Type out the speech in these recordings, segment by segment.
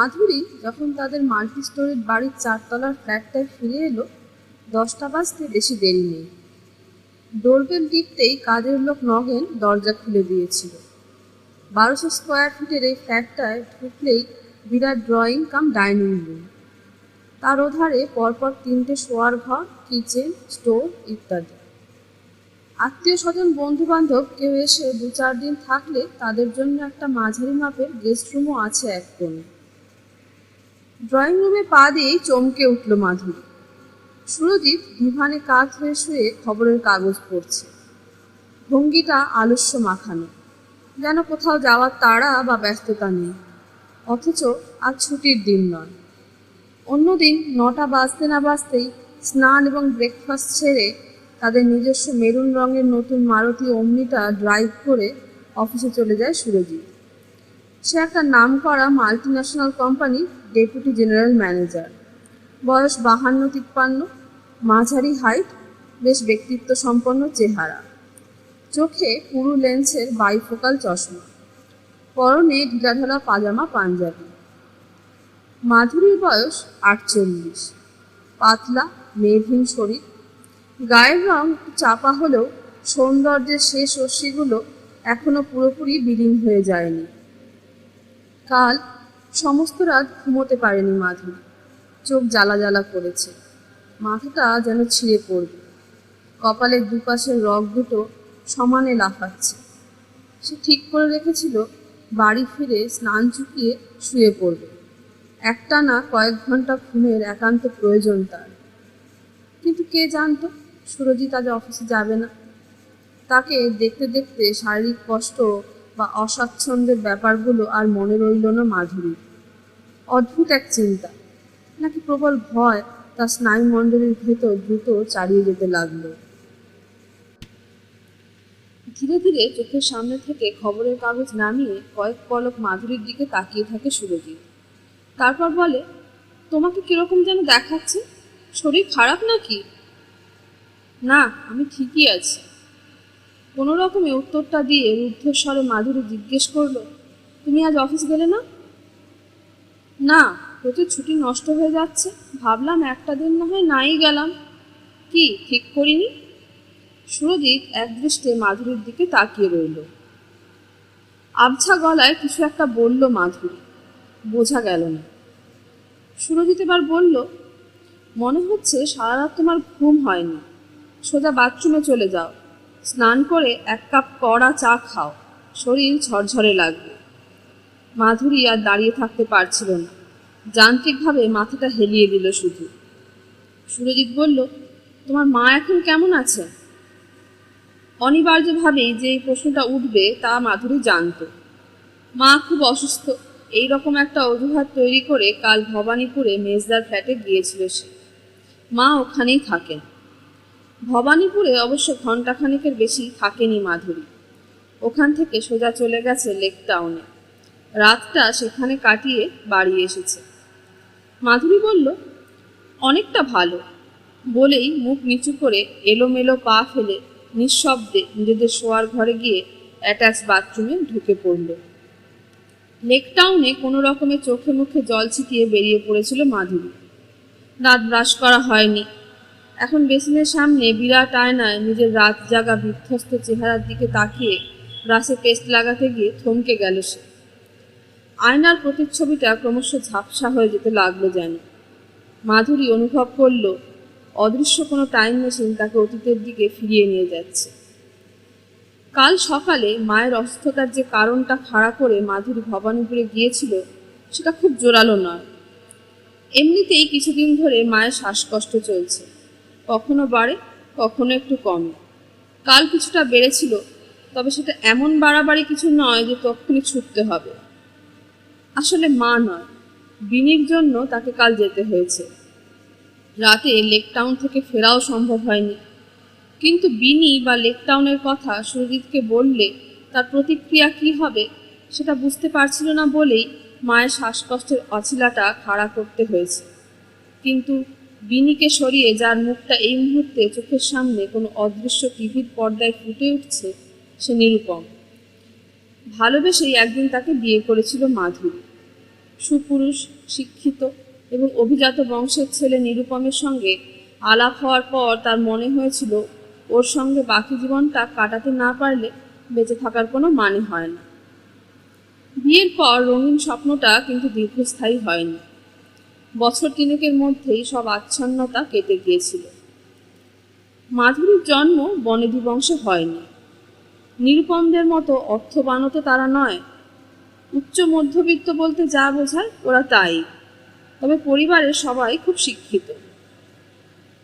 মাধুরী যখন তাদের মাল্টি স্টোরির বাড়ির চারতলার ফ্ল্যাটটায় ফিরে এলো, দশটা বাজতে বেশি দেরি নেই। ডোরবেল টিপতেই কাজের লোক নগেন দরজা খুলে দিয়েছিল। বারোশো স্কোয়ার ফিটের এই ফ্ল্যাটটায় ঢুকলেই বিরাট ড্রয়িং কাম ডাইনিং রুম। তার ওধারে পরপর তিনটে শোয়ার ঘর, কিচেন স্টোর ইত্যাদি। আত্মীয় স্বজন বন্ধু বান্ধব কেউ এসে দু চার দিন থাকলে তাদের জন্য একটা মাঝারি মাপের গেস্ট রুমও আছে এক কোণে। ড্রয়িং রুমে পা দিয়েই চমকে উঠল মাধুরী। সুরজিৎ ডিভানে কাত হয়ে শুয়ে খবরের কাগজ পড়ছে। ভঙ্গিটা আলস্য মাখানো। যেন কোথাও যাওয়ার তাড়া বা ব্যস্ততা নেই। অথচ আজ ছুটির দিন নয়। অন্যদিন নটা বাজতে না বাজতেই স্নান এবং ব্রেকফাস্ট ছেড়ে তাদের নিজস্ব মেরুন রঙের নতুন মারুতি অমনিটা ড্রাইভ করে অফিসে চলে যায় সুরজিৎ। সে একটা নাম করা মাল্টি ন্যাশনাল কোম্পানির ডেপুটি জেনারেল ম্যানেজার। বয়স বাহান্ন তিপ্পান্ন, মাঝারি হাইট, বেশ ব্যক্তিত্ব সম্পন্ন চেহারা। চোখে পুরু লেন্সের বাইফোকাল চশমা। পরনে ঢিলাঢালা পাজামা পাঞ্জাবি। মাধুরীর বয়স আটচল্লিশ, পাতলা, মেঘহীন শরীর। গায়ের রং চাপা হলেও সৌন্দর্যের শেষ রশ্মিগুলো এখনও পুরোপুরি বিলীন হয়ে যায়নি। কাল সমস্ত রাত ঘুমোতে পারেনি মাধুরী চোখ জ্বালা জ্বালা করেছে। মাথাটা যেন ছিঁড়ে পড়বে। কপালের দুপাশের রগ দুটো সমানে লাফাচ্ছে। সে ঠিক করে রেখেছিল, বাড়ি ফিরে স্নান চুকিয়ে শুয়ে পড়বে। একটানা কয়েক ঘণ্টা ঘুমের একান্ত প্রয়োজন তার। কিন্তু কে জানতো, সুরজিৎ আজ অফিসে যাবে না। তাকে দেখতে দেখতে শারীরিক কষ্ট বা অস্বাচ্ছন্দ্যের ব্যাপারগুলো আর মনে রইল না মাধুরী অদ্ভুত এক চিন্তা। নাকি প্রবল ভয় তার স্নায়ুমণ্ডলীর ভেতর দ্রুত চালিয়ে যেতে লাগল। ধীরে ধীরে চোখের সামনে থেকে খবরের কাগজ নামিয়ে কয়েক পলক মাধুরীর দিকে তাকিয়ে থাকে সুরজিৎ। তারপর বলে, তোমাকে কীরকম যেন দেখাচ্ছে? শরীর খারাপ নাকি? না, আমি ঠিকই আছি। কোনো রকমে উত্তরটা দিয়ে রুদ্ধস্বরে মাধুরী জিজ্ঞেস করল, তুমি আজ অফিস গেলে না? না, প্রচুর ছুটি নষ্ট হয়ে যাচ্ছে। ভাবলাম একটা দিন না হয় নাই গেলাম। কি, ঠিক করিনি? সুরজিৎ একদৃষ্টে মাধুরীর দিকে তাকিয়ে রইল। আবছা গলায় কিছু একটা বলল মাধুরী। বোঝা গেল না। সুরজিৎ এবার বলল, মনে হচ্ছে সারা রাত তোমার ঘুম হয়নি। সোজা বাথরুমে চলে যাও। স্নান করে এক কাপ কড়া চা খাও। শরীর ঝরঝরে লাগবে। মাধুরী আর দাঁড়িয়ে থাকতে পারছিল না। যান্ত্রিকভাবে মাথাটা হেলিয়ে দিল শুধু। সুরজিৎ বলল, তোমার মা এখন কেমন আছে? অনিবার্যভাবেই যে প্রশ্নটা উঠবে তা মাধুরী জানত। মা খুব অসুস্থ। এই রকম একটা অজুহাত তৈরি করে কাল ভবানীপুরে মেজদার ফ্ল্যাটে গিয়েছিল সে। মা ওখানেই থাকেন। ভবানীপুরে অবশ্য ঘণ্টাখানেকের বেশি থাকেনি মাধুরী। ওখান থেকে সোজা চলে গেছে লেক টাউনে। রাতটা সেখানে কাটিয়ে বাড়ি এসেছে। মাধুরী বলল, অনেকটা ভালো। বলেই মুখ নিচু করে এলোমেলো পা ফেলে নিঃশব্দে নিজেদের শোয়ার ঘরে গিয়ে অ্যাটাচ বাথরুমে ঢুকে পড়ল। লেক টাউনে কোনো রকমে চোখে মুখে জল ছিটিয়ে বেরিয়ে পড়েছিল মাধুরী। দাঁত ব্রাশ করা হয়নি এখন বেসিনের সামনে বিরাট আয়নায় নিজের রাত জাগা বিধ্বস্ত চেহারার দিকে তাকিয়ে ব্রাশে পেস্ট লাগাতে গিয়ে থমকে গেল সে। আয়নার প্রতিচ্ছবিটা ক্রমশ ঝাপসা হয়ে যেতে লাগল যেন। মাধুরী অনুভব করল, অদৃশ্য কোনো টাইম মেশিন তাকে অতীতের দিকে ফিরিয়ে নিয়ে যাচ্ছে। কাল সকালে মায়ের অসুস্থতার যে কারণটা খাড়া করে মাধুরী ভবানীপুরে গিয়েছিল, সেটা খুব জোরালো নয়। এমনিতেই কিছুদিন ধরে মায়ের শ্বাসকষ্ট চলছে। কখনো বাড়ে, কখনো একটু কমে। কাল কিছুটা বেড়েছিল, তবে সেটা এমন বাড়াবাড়ি কিছু নয় যে তখনই ছুটতে হবে। আসলে মা নয়, বিনির জন্য তাকে কাল যেতে হয়েছে। রাতে লেক টাউন থেকে ফেরাও সম্ভব হয়নি। কিন্তু বিনি বা লেক টাউনের কথা সুরজিৎকে বললে তার প্রতিক্রিয়া কি হবে, সেটা বুঝতে পারছিল না বলেই মায়ের শ্বাসকষ্টের অছিলাটা খাড়া করতে হয়েছে। কিন্তু বিনিকে সরিয়ে যার মুখটা এই মুহূর্তে চোখের সামনে কোনো অদৃশ্য টিভির পর্দায় ফুটে উঠছে, সে নিরুপম। ভালোবেসেই একদিন তাকে বিয়ে করেছিল মাধুরী সুপুরুষ, শিক্ষিত এবং অভিজাত বংশের ছেলে নিরুপমের সঙ্গে আলাপ হওয়ার পর তার মনে হয়েছিল, ওর সঙ্গে বাকি জীবনটা কাটাতে না পারলে বেঁচে থাকার কোনো মানে হয় না। বিয়ের পর রঙিন স্বপ্নটা কিন্তু দীর্ঘস্থায়ী হয়নি। বছর তিনেকের মধ্যেই সব আচ্ছন্নতা কেটে গিয়েছিল। মাধুরীর জন্ম বনেদি বংশে হয়নি। নিরুপমদের মতো অর্থবানও তো তারা নয়। উচ্চ মধ্যবিত্ত বলতে যা বোঝায় ওরা তাই। তবে পরিবারের সবাই খুব শিক্ষিত।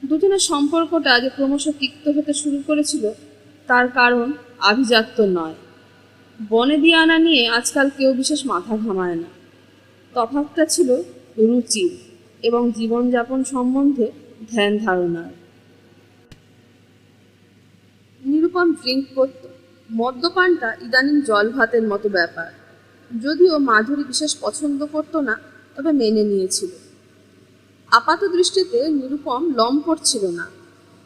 দুজনের সম্পর্কটা যে ক্রমশ তিক্ত হতে শুরু করেছিল, তার কারণ আভিজাত্য নয়। বনে দিয়ে আনা নিয়ে আজকাল কেউ বিশেষ মাথা ঘামায় না। তফাৎটা ছিল রুচির এবং জীবনযাপন সম্বন্ধে ধ্যান ধারণার নিরুপম ড্রিঙ্ক করত। মদ্যপানটা ইদানিং জল ভাতের মতো ব্যাপার। যদিও মাধুরী বিশেষ পছন্দ করত না, তবে মেনে নিয়েছিল। আপাত দৃষ্টিতে নিরুপম লম্পট ছিল না।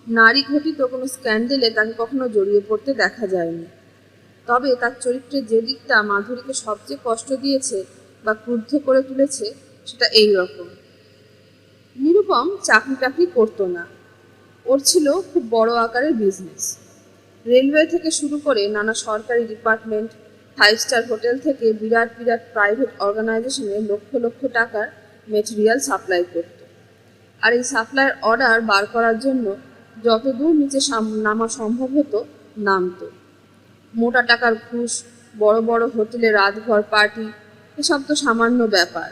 নারী ঘটিত কোনো স্ক্যান্ডেলে তাকে কখনো জড়িয়ে পড়তে দেখা যায়নি। তবে তার চরিত্রের যে দিকটা মাধুরীকে সবচেয়ে কষ্ট দিয়েছে বা ক্রুদ্ধ করে তুলেছে সেটা এই রকম নিরুপম চাকরি টাকরি করতো না। ওর ছিল খুব বড় আকারের বিজনেস রেলওয়ে থেকে শুরু করে নানা সরকারি ডিপার্টমেন্ট ফাইভ স্টার হোটেল থেকে বিরাট বিরাট প্রাইভেট অর্গানাইজেশনে লক্ষ লক্ষ টাকার মেটেরিয়াল সাপ্লাই করত। আর এই সাপ্লাইয়ের অর্ডার বার করার জন্য যতদূর নিচে নামা সম্ভব হতো, নামতো। মোটা টাকার ঘুষ, বড় বড় হোটেলে রাতঘর পার্টি এসব তো সামান্য ব্যাপার।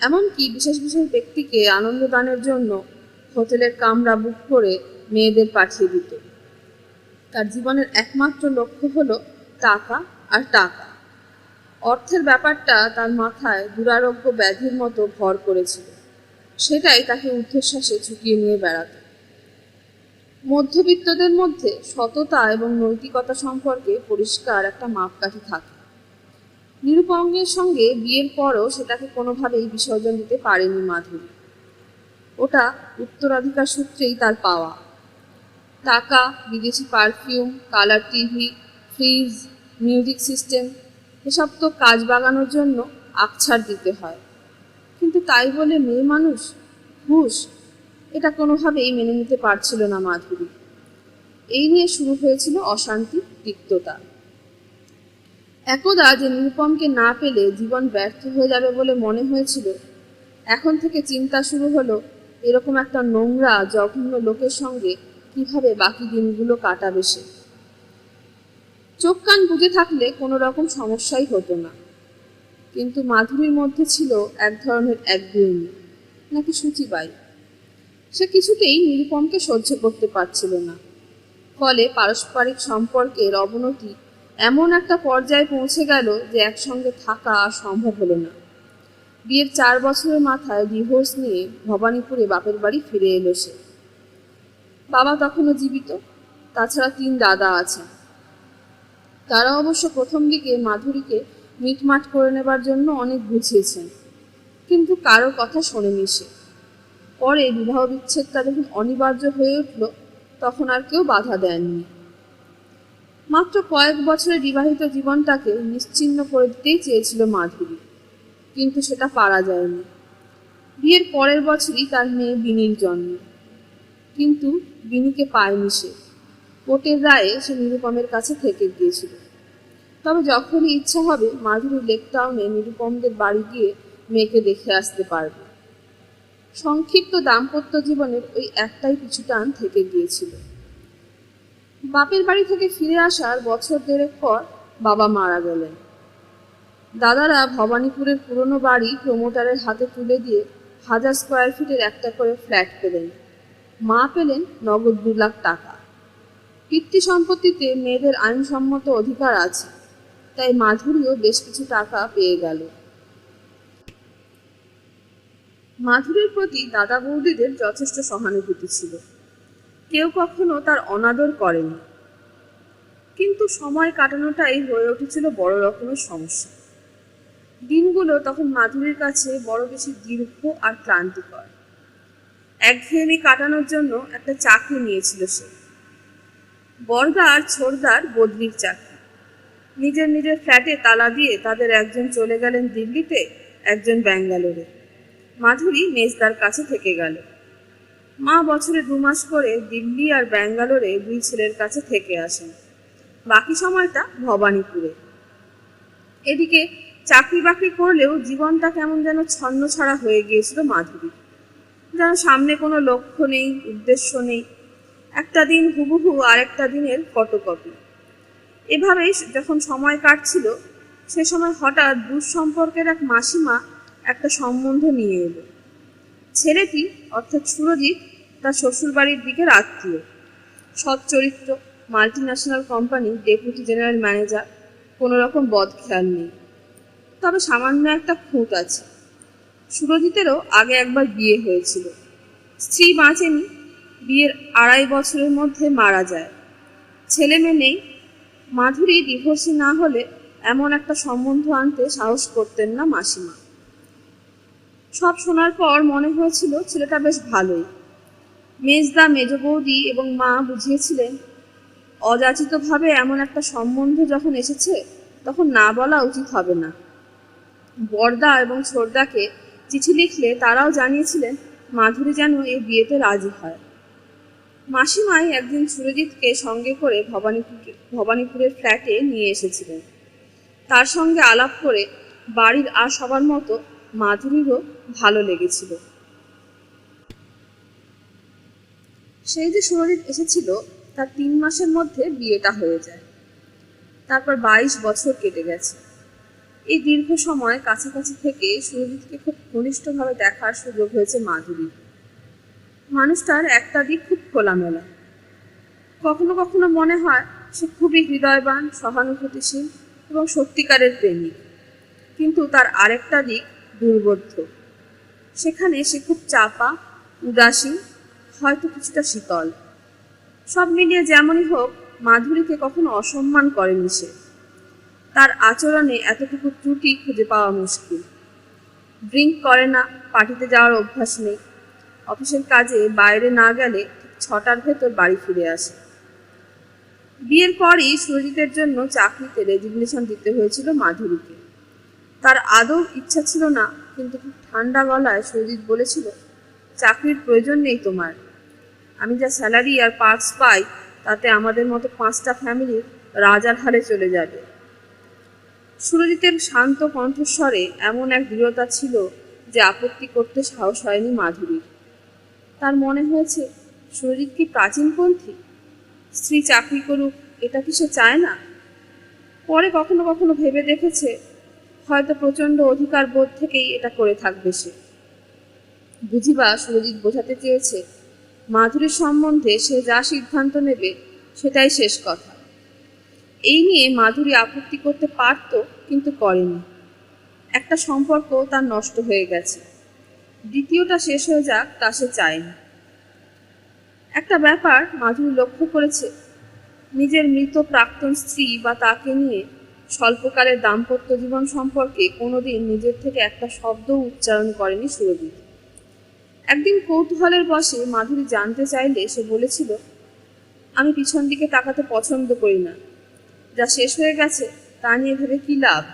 এমনকি বিশেষ বিশেষ ব্যক্তিকে আনন্দদানের জন্য হোটেলের কামরা বুক করে মেয়েদের পাঠিয়ে দিত। তার জীবনের একমাত্র লক্ষ্য হলো টাকা আর টাকা। অর্থের ব্যাপারটা তার মাথায় দুরারোগ্য ব্যাধির মতো ভর করেছিল। সেটাই তাকে ঊর্ধ্বশ্বাসে ঝুঁকিয়ে নিয়ে বেড়াত। মধ্যবিত্তদের মধ্যে সততা এবং নৈতিকতা সম্পর্কে পরিষ্কার একটা মাপকাঠি থাকে। নিরুপঙ্গের সঙ্গে বিয়ের পরও সেটাকে কোনোভাবেই বিসর্জন দিতে পারেনি মাধুরী। ওটা উত্তরাধিকার সূত্রেই তার পাওয়া। টাকা, বিদেশি perfume, colour TV, fridge, music system, এসব তো কাজ বাগানোর জন্য আকছাড় দিতে হয়। কিন্তু তাই বলে মেয়ে মানুষ ঘুষ এটা কোনোভাবেই মেনে নিতে পারছিল না মাধুরী। এই নিয়ে শুরু হয়েছিল অশান্তি, তিক্ততা। একদা যে নিরুপমকে না পেলে জীবন ব্যর্থ হয়ে যাবে বলে মনে হয়েছিল, এখন থেকে চিন্তা শুরু হলো এরকম একটা নোংরা, জঘন্য লোকের সঙ্গে কীভাবে বাকি দিনগুলো কাটাবে সে। চোখ কান বুঝে থাকলে কোনো রকম সমস্যাই হতো না। কিন্তু মাধুরীর মধ্যে ছিল এক ধরনের একগুয়েমি নাকি সূচিবাই সে কিছুতেই নিরুপমকে সহ্য করতে পারছিল না। ফলে পারস্পরিক সম্পর্কের অবনতি এমন একটা পর্যায়ে পৌঁছে গেল যে একসঙ্গে থাকা আর সম্ভব হলো না। বিয়ের চার বছরের মাথায় ডিভোর্স নিয়ে ভবানীপুরে বাপের বাড়ি ফিরে এলো সে। বাবা তখনও জীবিত, তাছাড়া তিন দাদা আছেন তারা অবশ্য প্রথম দিকে মাধুরীকে মিটমাট করে নেবার জন্য অনেক বুঝিয়েছেন কিন্তু কারও কথা শোনেনি সে। পরে বিবাহ বিচ্ছেদটা যখন অনিবার্য হয়ে উঠল, তখন আর কেউ বাধা দেননি মাত্র কয়েক বছরের বিবাহিত জীবনটাকে নিশ্চিহ্ন করে দিতেই চেয়েছিল মাধুরী। কিন্তু সেটা পারা যায়নি। বিয়ের পরের বছরই তার মেয়ে বিনির জন্ম। কিন্তু বিনিকে পায়নি সে। কোর্টের রায়ে সে নিরুপমের কাছে থেকে গিয়েছিল। তবে যখনই ইচ্ছা হবে, মাধুরী লেক টাউনে নিরুপমদের বাড়ি গিয়ে মেয়েকে দেখে আসতে পারবে। সংক্ষিপ্ত দাম্পত্য জীবনের ওই একটাই পিছু টান থেকে গিয়েছিল। বাপের বাড়ি থেকে ফিরে আসার বছর দেড়েক পর বাবা মারা গেলেন। দাদারা ভবানীপুরের পুরনো বাড়ি প্রমোটারের হাতে তুলে দিয়ে হাজার স্কোয়ার ফিটের একটা করে ফ্ল্যাট পেলেন। মা পেলেন নগদ দু লাখ টাকা। পিতৃ সম্পত্তিতে মেয়েদের আইনসম্মত অধিকার আছে, তাই মাধুরীও বেশ কিছু টাকা পেয়ে গেল। মাধুরীর প্রতি দাদা বৌদিদের যথেষ্ট সহানুভূতি ছিল। কেউ কখনো তার অনাদর করেনি। কিন্তু সময় কাটানোটাই হয়ে উঠেছিল বড় রকমের সমস্যা। দিনগুলো তখন মাধুরীর কাছে বড় বেশি দীর্ঘ আর ক্লান্তিকর। একঘেয়েমি কাটানোর জন্য একটা চাকরি নিয়েছিল সে। বর্দা আর ছোড়দার বদলির চাকরি। নিজের নিজের ফ্ল্যাটে তালা দিয়ে তাদের একজন চলে গেলেন দিল্লিতে, একজন ব্যাঙ্গালোরে। মাধুরী মেজদার কাছে থেকে গেল। মা বছরে দু মাস করে দিল্লি আর ব্যাঙ্গালোরে দুই ছেলের কাছে থেকে আসেন। বাকি সময়টা ভবানীপুরে। এদিকে চাকরি বাকরি করলেও জীবনটা কেমন যেন ছন্ন ছাড়া হয়ে গিয়েছিল মাধুরী। যেন সামনে কোনো লক্ষ্য নেই, উদ্দেশ্য নেই। একটা দিন হুবহু আরেকটা দিনের ফটোকপি। এভাবেই যখন সময় কাটছিল, সে সময় হঠাৎ দূর সম্পর্কের এক মাসিমা একটা সম্বন্ধ নিয়ে এলো। ছেলেটি, অর্থাৎ সুরজিৎ, তার শ্বশুরবাড়ির দিকের আত্মীয়। সৎ চরিত্র multi national company deputy general manager কোনো রকম বদ খেয়াল নেই। তবে সামান্য একটা খুঁত আছে। সুরজিতেরও আগে একবার বিয়ে হয়েছিল। স্ত্রী বাঁচেনি, বিয়ের আড়াই বছরের মধ্যে মারা যায়। ছেলে মেয়ে নেই, মাধুরী ডিভোর্সি না হলে এমন একটা সম্বন্ধ আনতে সাহস করতেন না মাসিমা। সব শোনার পর মনে হয়েছিল ছেলেটা বেশ ভালোই। মেজদা, মেজ বৌদি এবং মা বুঝিয়েছিলেন, অযাচিতভাবে এমন একটা সম্বন্ধ যখন এসেছে, তখন না বলা উচিত হবে না। বর্দা এবং ছোটদাকে চিঠি লিখলে তারাও জানিয়েছিলেন, মাধুরী যেন এই বিয়েতে রাজি হয়। মাসিমাই একদিন সুরজিৎকে সঙ্গে করে ভবানীপুর ভবানীপুরের ফ্ল্যাটে নিয়ে এসেছিলেন। তার সঙ্গে আলাপ করে বাড়ির আর সবার মতো মাধুরীরও ভালো লেগেছিল। সেই যে সুরজিৎ এসেছিল, তার তিন মাসের মধ্যে বিয়েটা হয়ে যায়। তারপর বাইশ বছর কেটে গেছে। এই দীর্ঘ সময় কাছাকাছি থেকে সুরজিৎকে খুব ঘনিষ্ঠভাবে দেখার সুযোগ হয়েছে মাধুরীর। মানুষটার একটা দিক খুব খোলামেলা। কখনো কখনো মনে হয় সে খুবই হৃদয়বান, সহানুভূতিশীল এবং সত্যিকারের প্রেমিক। কিন্তু তার আরেকটা দিক দুর্বোধ্য। সেখানে সে খুব চাপা, উদাসীন, হয়তো কিছুটা শীতল। সব মিলিয়ে যেমনই হোক, মাধুরীকে কখনো অসম্মান করেনি সে। তার আচরণে এতটুকু ত্রুটি খুঁজে পাওয়া মুশকিল। ড্রিঙ্ক করে না, পার্টিতে যাওয়ার অভ্যাস নেই। অফিসের কাজে বাইরে না গেলে ছটার ভেতর বাড়ি ফিরে আসে। বিয়ের পরই সুরজিতের জন্য চাকরিতে রেজিগনেশন দিতে হয়েছিল মাধুরীকে। তার আদৌ ইচ্ছা ছিল না, কিন্তু খুব ঠান্ডা গলায় সুরজিৎ বলেছিল, চাকরির প্রয়োজন নেই তোমার। আমি যা স্যালারি আর পার্কস পাই, তাতে আমাদের মতো পাঁচটা ফ্যামিলির রাজার হারে চলে যাবে। সুরজিতের শান্ত কণ্ঠস্বরে এমন এক দৃঢ়তা ছিল যে আপত্তি করতে সাহস হয়নি মাধুরীর। তার মনে হয়েছে, সুরজিৎ কি প্রাচীনপন্থী? স্ত্রী চাকরি করুক, এটা কি সে চায় না? পরে কখনো কখনো ভেবে দেখেছে হয়তো প্রচণ্ড অধিকার বোধ থেকেই এটা করে থাকবে সে। বুঝিবা, সুরজিৎ বোঝাতে চেয়েছে, মাধুরীর সম্বন্ধে সে যা সিদ্ধান্ত নেবে সেটাই শেষ কথা। এই নিয়ে মাধুরী আপত্তি করতে পারত, কিন্তু করেনি। একটা সম্পর্ক তার নষ্ট হয়ে গেছে। দ্বিতীয়টা শেষ হয়ে যাক, তা সে চায়নি। একটা ব্যাপার মাধুরী লক্ষ্য করেছে, নিজের মৃত প্রাক্তন স্ত্রী বা তাকে নিয়ে স্বল্পকালের দাম্পত্য জীবন সম্পর্কে কোনোদিন নিজের থেকে একটা শব্দ উচ্চারণ করেনি সুরজিৎ একদিন কৌতূহলের বসে মাধুরী জানতে চাইলে সে বলেছিল, আমি পিছন দিকে তাকাতে পছন্দ করি না। যা শেষ হয়ে গেছে, তা নিয়ে ভেবে কি লাভ?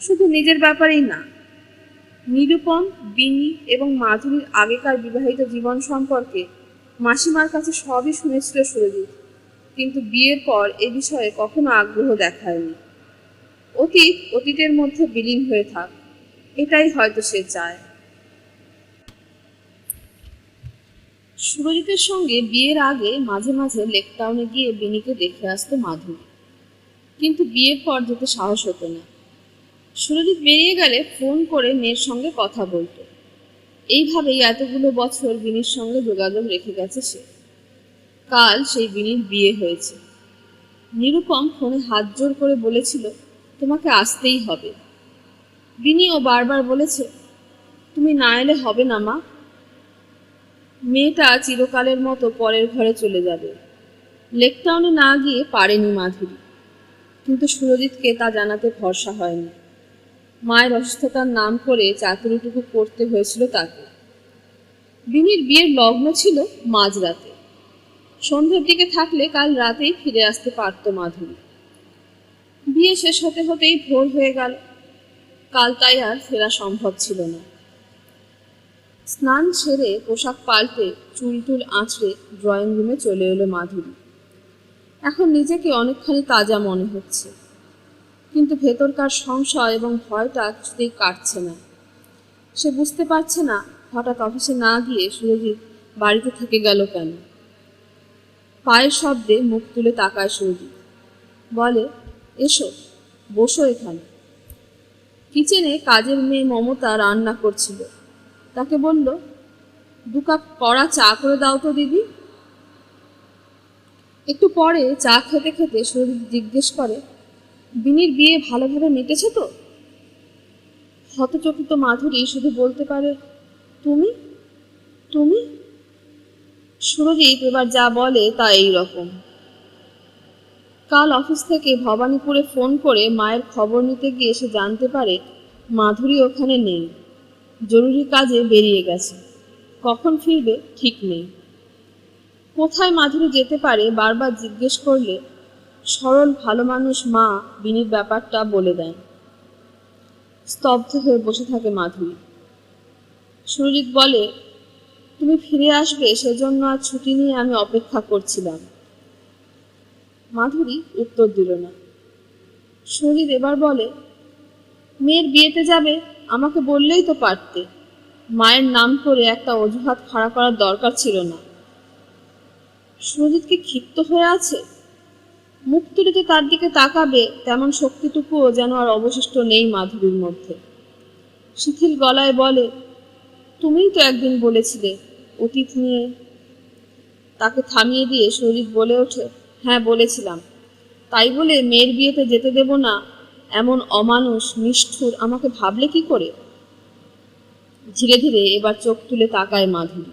শুধু নিজের ব্যাপারেই না। নিরূপম, বিনি এবং মাধুরীর আগেকার বিবাহিত জীবন সম্পর্কে মাসিমার কাছে সবই শুনেছিল সুরজিৎ কিন্তু বিয়ের পর এ বিষয়ে কখনো আগ্রহ দেখায়নি। অতীত অতীতের মধ্যে বিলীন হয়ে থাক, এটাই হয়তো সে চায়। সুরজিতের সঙ্গে বিয়ের আগে মাঝে মাঝে লেকটাউনে গিয়ে বিনিকে দেখে আসতো মাধুরী। কিন্তু বিয়ের পর যেতে সাহস হতো না। সুরজিৎ বেরিয়ে গেলে ফোন করে মেয়ের সঙ্গে কথা বলতো। এইভাবেই এতগুলো বছর বিনির সঙ্গে যোগাযোগ রেখে গেছে সে। কাল সেই বিনির বিয়ে হয়েছে। নিরুপম ফোনে হাত জোর করে বলেছিল, তোমাকে আসতেই হবে। বিনিও বারবার বলেছে, তুমি না এলে হবে না মা। মেয়েটা চিরকালের মতো পরের ঘরে চলে যাবে। লেকটাউনে না গিয়ে পারেনি মাধুরী। কিন্তু সুরজিৎকে তা জানাতে ভরসা হয়নি। মায়ের অসুস্থতার নাম করে চাকরিটুকু করতে হয়েছিল তাকে। বিনির বিয়ের লগ্ন ছিল মাঝরাতে। সন্ধ্যের দিকে থাকলে কাল রাতেই ফিরে আসতে পারত মাধুরী। বিয়ে শেষ হতে হতেই ভোর হয়ে গেল। কাল তাই আর ফেরা সম্ভব ছিল না। স্নান সেরে পোশাক পাল্টে চুল টুল আঁচড়ে ড্রয়িং রুমে চলে এলো মাধুরী। এখন নিজেকে অনেকখানি তাজা মনে হচ্ছে। কিন্তু ভেতরকার সংশয় এবং ভয়টা কিছুতেই কাটছে না। সে বুঝতে পারছে না হঠাৎ অফিসে না গিয়ে সুরজিৎ বাড়িতে থেকে গেল কেন। পায়ের শব্দে মুখ তুলে তাকায় সুরজিৎ বলে, এসো, বসো এখানে। কিচেনে কাজের মেয়ে মমতা রান্না করছিল। তাকে বলল, দু কাপ কড়া চা করে দাও তো দিদি। একটু পরে চা খেতে খেতে সুরজিৎ জিজ্ঞেস করে, বিনির বিয়ে ভালোভাবে মিটেছে তো? হতচকিত মাধুরী শুধু বলতে পারে, তুমি? তুমি? সুরজিৎ এবার যা বলে তা এই রকম কাল অফিস থেকে ভবানীপুরে ফোন করে মায়ের খবর নিতে গিয়ে সে জানতে পারে মাধুরী ওখানে নেই। জরুরি কাজে বেরিয়ে গেছে। কখন ফিরবে ঠিক নেই। কোথায় মাধুরী যেতে পারে বারবার জিজ্ঞেস করলে সরল ভালো মানুষ মা বিনির ব্যাপারটা বলে দেন। স্তব্ধ হয়ে বসে থাকে মাধুরী। সুরজিৎ বলে তুমি ফিরে আসবে, সেজন্য আজ ছুটি নিয়ে আমি অপেক্ষা করছিলাম। মাধুরী উত্তর দিল না। সুরজিৎ এবার বলে, মেয়ের বিয়েতে যাবে? আমাকে বললেই তো পারতে। মায়ের নাম করে একটা অজুহাত খাড়া করার দরকার ছিল না। সুরজিৎ কি ক্ষিপ্ত হয়ে আছে? মুখ তুলে তার দিকে তাকাবে, তেমন শক্তিটুকুও যেন আর অবশিষ্ট নেই মাধুরীর মধ্যে। শিথিল গলায় বলে, তুমিই তো একদিন বলেছিলে অতীত নিয়ে তাকে থামিয়ে দিয়ে সুরজিৎ বলে ওঠে হ্যাঁ বলেছিলাম। তাই বলে মেয়ের বিয়েতে যেতে দেব না? এমন অমানুষ, নিষ্ঠুর, আমাকে ভাবলে কি করে? ধীরে ধীরে এবার চোখ তুলে তাকায় মাধুরী।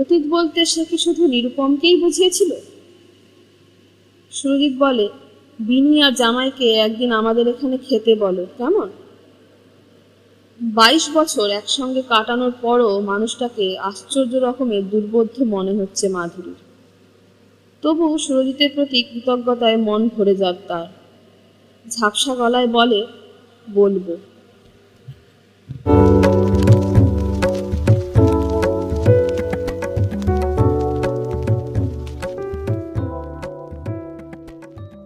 অতীত বলতে সে কি শুধু নিরুপমকেই বুঝিয়েছিল? সুরজিৎ বলে, বিনি আর জামাইকে একদিন আমাদের এখানে খেতে বলো, কেমন? বাইশ বছর একসঙ্গে কাটানোর পরও মানুষটাকে আশ্চর্য রকমের দুর্বোধ্য মনে হচ্ছে মাধুরীর। তবু সুরজিতের প্রতি কৃতজ্ঞতায় মন ভরে যাক তার। ঝাপসা গলায় বলে, বলব।